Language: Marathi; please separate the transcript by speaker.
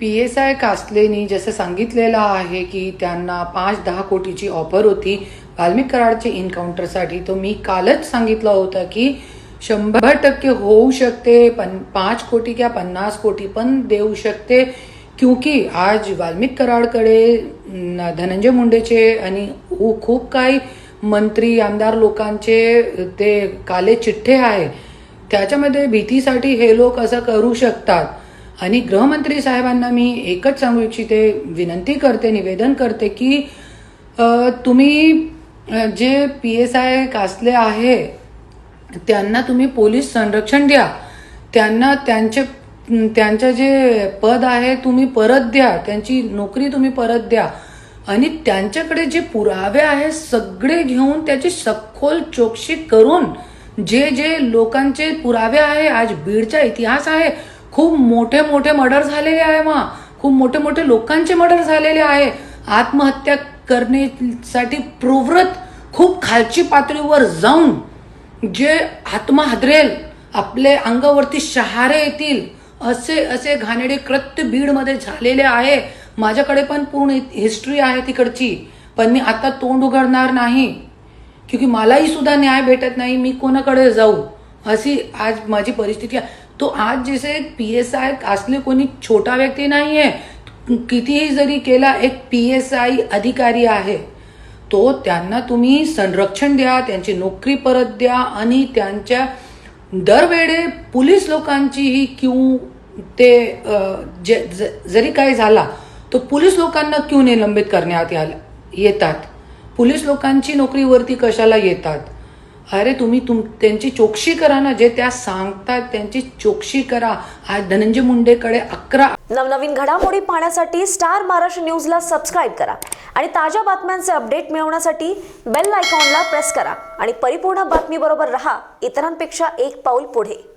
Speaker 1: पी एस आय कासलेनी जसं सांगितलेलं आहे की त्यांना पाच दहा कोटीची ऑफर होती. वाल्मिक कराडचे इन्काउंटरसाठी तो मी कालच सांगितलं होतं की शंभर टक्के होऊ शकते पण पाच कोटी किंवा पन्नास कोटी पण देऊ शकते. क्योंकि आज वाल्मिक कराडकडे धनंजय मुंडेचे आणि उ- खूप काही मंत्री आमदार लोकांचे ते काले चिठ्ठे आहे. त्याच्यामध्ये भीतीसाठी हे लोक असं करू शकतात. आणि गृहमंत्री साहेबांना मी एकच सांगू इच्छिते विनंती करते निवेदन करते की तुम्ही जे पी एस आय कासले आहे त्यांना तुम्ही पोलीस संरक्षण द्या. त्यांना त्यांचे त्यांचं जे पद आहे तुम्ही परत द्या. त्यांची नोकरी तुम्ही परत द्या. आणि त्यांच्याकडे जे पुरावे आहे सगळे घेऊन त्याची सखोल चौकशी करून जे जे लोकांचे पुरावे आहे आज बीडचा इतिहास आहे खूप मोठे मोठे मर्डर झालेले आहे मा. खूप मोठे मोठे लोकांचे मर्डर झालेले आहे. आत्महत्या करण्यासाठी प्रवृत्त खूप खालची पातळीवर जाऊन जे आत्मा हादरेल आपले अंगावरती शहारे येतील असे असे घाणेडे कृत्य बीडमध्ये झालेले आहे. माझ्याकडे पण पूर्ण हिस्ट्री आहे तिकडची. पण मी आता तोंड उघडणार नाही. क्योंकि मलाही सुद्धा न्याय भेटत नाही. मी कोणाकडे जाऊ? अशी आज माझी परिस्थिती आहे. तो आज जसे पी एस आय असले कोणी छोटा व्यक्ती नाही आहे कितीही जरी केला एक पी एस आय अधिकारी आहे. तो त्यांना तुम्ही संरक्षण द्या त्यांची नोकरी परत द्या आणि त्यांच्या दरवेळे पोलीस लोकांचीही क्यू ते ज जे ज- जरी काही झाला तो पोलीस लोकांना क्यू निलंबित करण्यात येतात. पोलीस लोकांची नोकरीवरती कशाला येतात? अरे तुम्ही तुम त्यांची चोक्षी करा ना जे त्या सांगतात त्यांची चोक्षी करा. आज धनंजय मुंडेकडे अकरा
Speaker 2: नवनवीन घडामोडी पाहण्यासाठी स्टार महाराष्ट्र न्यूजला सबस्क्राईब करा. आणि ताज्या बातम्यांचे अपडेट मिळवण्यासाठी बेल आयकॉनला प्रेस करा. आणि परिपूर्ण बातमीबरोबर रहा. इतरांपेक्षा एक पाऊल पुढे.